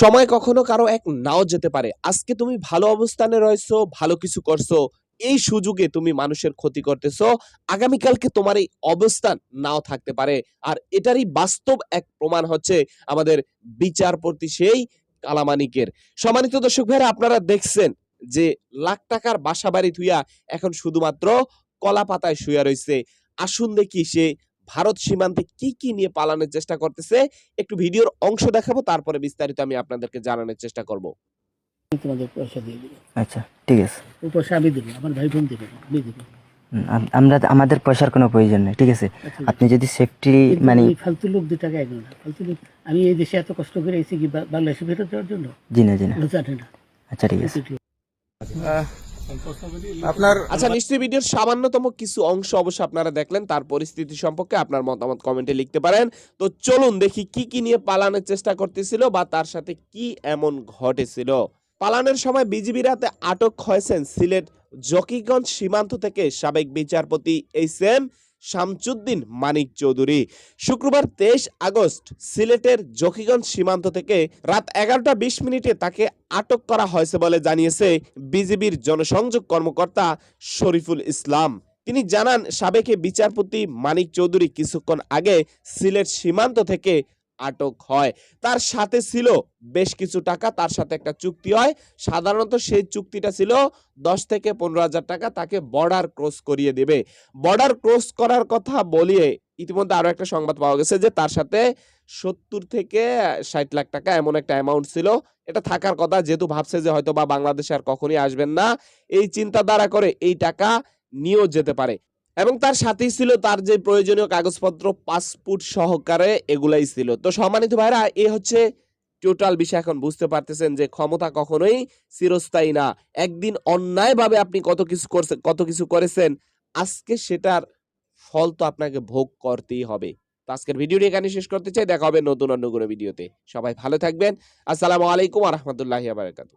সময় কখনো কারও এক নাও যেতে পারে। আজকে তুমি ভালো অবস্থানে রয়েছো, ভালো কিছু করছ, এই সুযোগে তুমি মানুষের ক্ষতি করতেছো, আগামীকালকে তোমার এই অবস্থান নাও থাকতে পারে। আর এটারই বাস্তব এক প্রমাণ হচ্ছে আমাদের বিচারপতি সেই কালামানিকের। সম্মানিত দর্শক ভাইরা, আপনারা দেখছেন যে লাখ টাকার বাসা বাড়ি এখন শুধুমাত্র কলা পাতায় শুয়ে রয়েছে আসুন দেখি সে ভারত সীমান্তে কি কি নিয়ে পালানোর চেষ্টা করতেছে একটু ভিডিওর অংশ দেখাবো তারপরে বিস্তারিত আমি আপনাদেরকে জানানোর চেষ্টা করব। তোমাদের পয়সা দিয়ে দেবো। আচ্ছা ঠিক আছে। ওই পয়সা আমি দেবো আমার ভাই বোন দেবে আমি দেবো। আমরা আমাদের পয়সার কোনো প্রয়োজন নেই ঠিক আছে? আচ্ছা, আপনি যদি সেফটি মানে ফালতু লোক দু টাকা এগো ফালতু লোক আমি এই দেশে এত কষ্ট করে এসেছি কি বাংলাদেশে ফেরত দেওয়ার জন্য? জি না জি না। আচ্ছা ঠিক আছে। আপনার আচ্ছা নিশ্চয়ই ভিডিওর সামান্যতম কিছু অংশ অবশ্য আপনারা দেখলেন তার পরিস্থিতি সম্পর্কে আপনার মতামত কমেন্টে লিখতে পারেন। তো চলুন দেখি কি কি নিয়ে পালানোর চেষ্টা করতেছিল বা তার সাথে কি এমন ঘটেছিল। পালানোর সময় বিজিবি রাতে আটক হয়েছেন সিলেট জকিগঞ্জ সীমান্ত থেকে সাবেক বিচারপতি এইচ এম শামচুদ্দিন মানিক চৌধুরী। শুক্রবার তেইশ আগস্ট সিলেটের জকিগঞ্জ সীমান্ত থেকে রাত এগারোটা বিশ মিনিটে তাকে আটক করা হয়েছে বলে জানিয়েছে বিজিবির জনসংযোগ কর্মকর্তা শরীফুল ইসলাম। তিনি জানান, সাবেক বিচারপতি মানিক চৌধুরী কিছুক্ষণ আগে সিলেট সীমান্ত থেকে আটক হয়। তার সাথে ছিল বেশ কিছু টাকা, তার সাথে একটা চুক্তি হয়। সাধারণত সেই চুক্তিটা ছিল দশ থেকে পনেরো হাজার টাকা, তাকে বর্ডার ক্রস করিয়ে দেবে। বর্ডার ক্রস করার কথা বলিয়ে ইতিমধ্যে আরও একটা সংবাদ পাওয়া গেছে যে তার সাথে সত্তর থেকে ষাট লাখ টাকা এমন একটা অ্যামাউন্ট ছিল। এটা থাকার কথা, যেহেতু ভাবছে যে হয়তো বা বাংলাদেশে আর কখনই আসবেন না, এই চিন্তা চিন্তাধারা করে এই টাকা নিয়েও যেতে পারে। এবং তার সাথেই ছিল তার যে প্রয়োজনীয় কাগজপত্র, পাসপোর্ট সহকারে এগুলাই ছিল। তো সম্মানিত ভাইরা, এ হচ্ছে টোটাল বিষয়। এখন বুঝতে পারতেছেন যে ক্ষমতা কখনোই চিরস্থায়ী না। একদিন অন্যায়ভাবে আপনি কত কিছু করছেন কত কিছু করেছেন, আজকে সেটার ফল তো আপনাকে ভোগ করতেই হবে। তো আজকের ভিডিওটি এখানে শেষ করতে চাই। দেখা হবে নতুন অন্য কোনো ভিডিওতে। সবাই ভালো থাকবেন। আসসালামু আলাইকুম রহমতুল্লাহ বারাকাতু